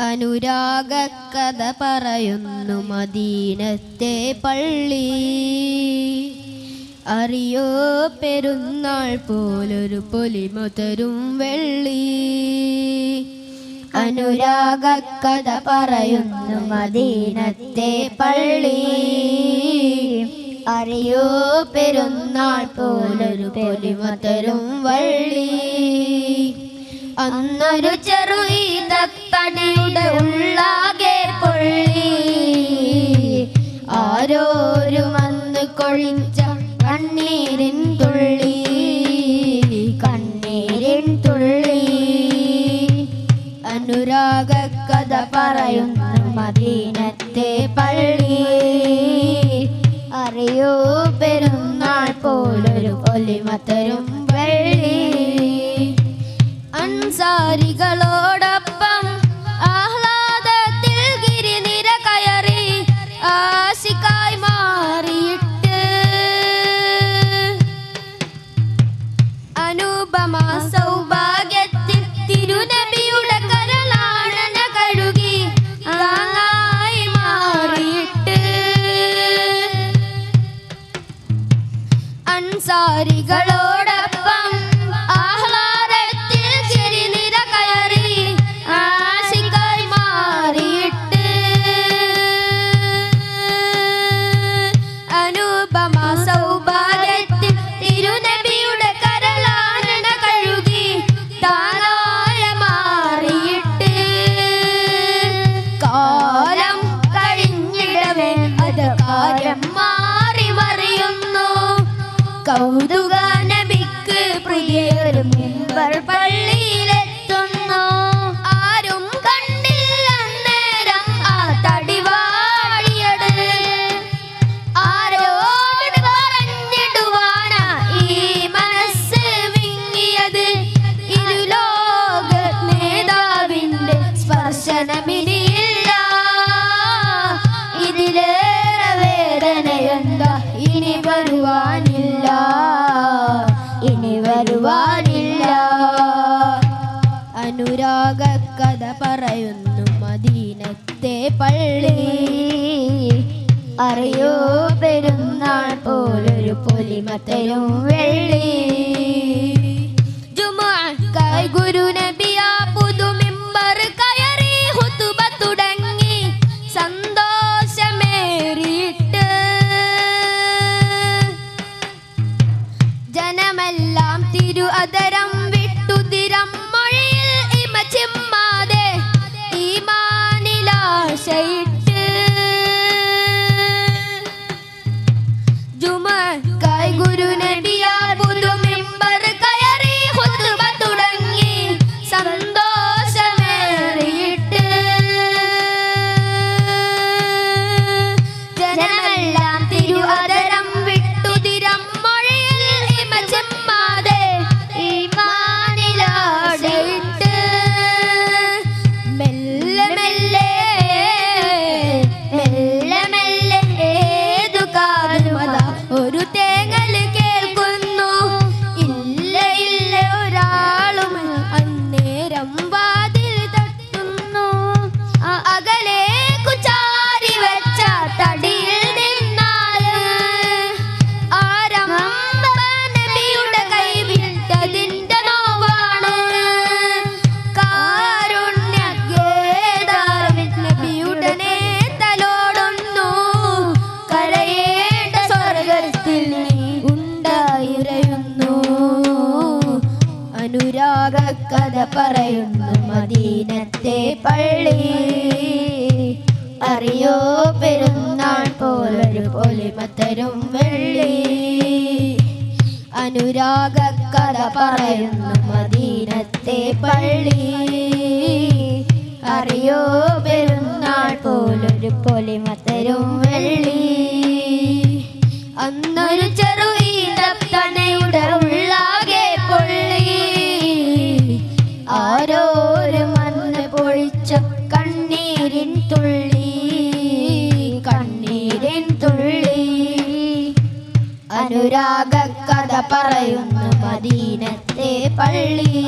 അനുരാഗ കഥ പറയുന്നു മദീനത്തെ പള്ളി. അറിയോ പെരുന്നാൾ പോലൊരു പൊലിമ തരും വെള്ളി. അനുരാഗക്കഥ കഥ പറയുന്നു മദീനത്തെ പള്ളി. അറിയോ പെരുന്നാൾ പോലൊരു പൊലിമ തരും വള്ളി. അന്നൊരു ചെറു ഈതത്തടിയുടെ ഉള്ളാകെ പൊള്ളി. ആരോരു വന്ന് കൊഴിച്ച കണ്ണീരിൻ തുള്ളി. കണ്ണീരിൻ തുള്ളി. അനുരാഗ കഥ പറയുന്ന മദീനത്തെ പള്ളി. അറിയോ പെരുന്നാൾ പോലൊരു ഒലിമത്തരും വെള്ളി. പള്ളിയിലെത്തുന്നു അറിയോ പെരുന്നാൾ പോലൊരു പൊലിമത്തരും വെള്ളി. തുടങ്ങി. ജനമെല്ലാം തിരു അതരം ഈമാനിലാശയിട്ട് ജുമക്കായി ഗുരു നബിയാ പുതുമിമ്പർ കയറി ഹുതുബ തുടങ്ങി സന്തോഷമേറിയിട്ട് ജനമെല്ലാം തിരു അതരം വിട്ടുതിരം മൊഴിയിൽ ഇമ ചെമ്മാതെ ഈമാനിലാടിയിട്ട് മെല്ലെ മെല്ലെ അനുരാഗ കഥ പറയുന്നു മദീനത്തെ പള്ളി. അറിയോ പെരുന്നാൾ പോലൊരു പൊലിമത്തരും വെള്ളി. അനുരാഗ കഥ പറയുന്നു മദീനത്തെ പള്ളി. പറയുന്നു മദീനത്തെ പള്ളി.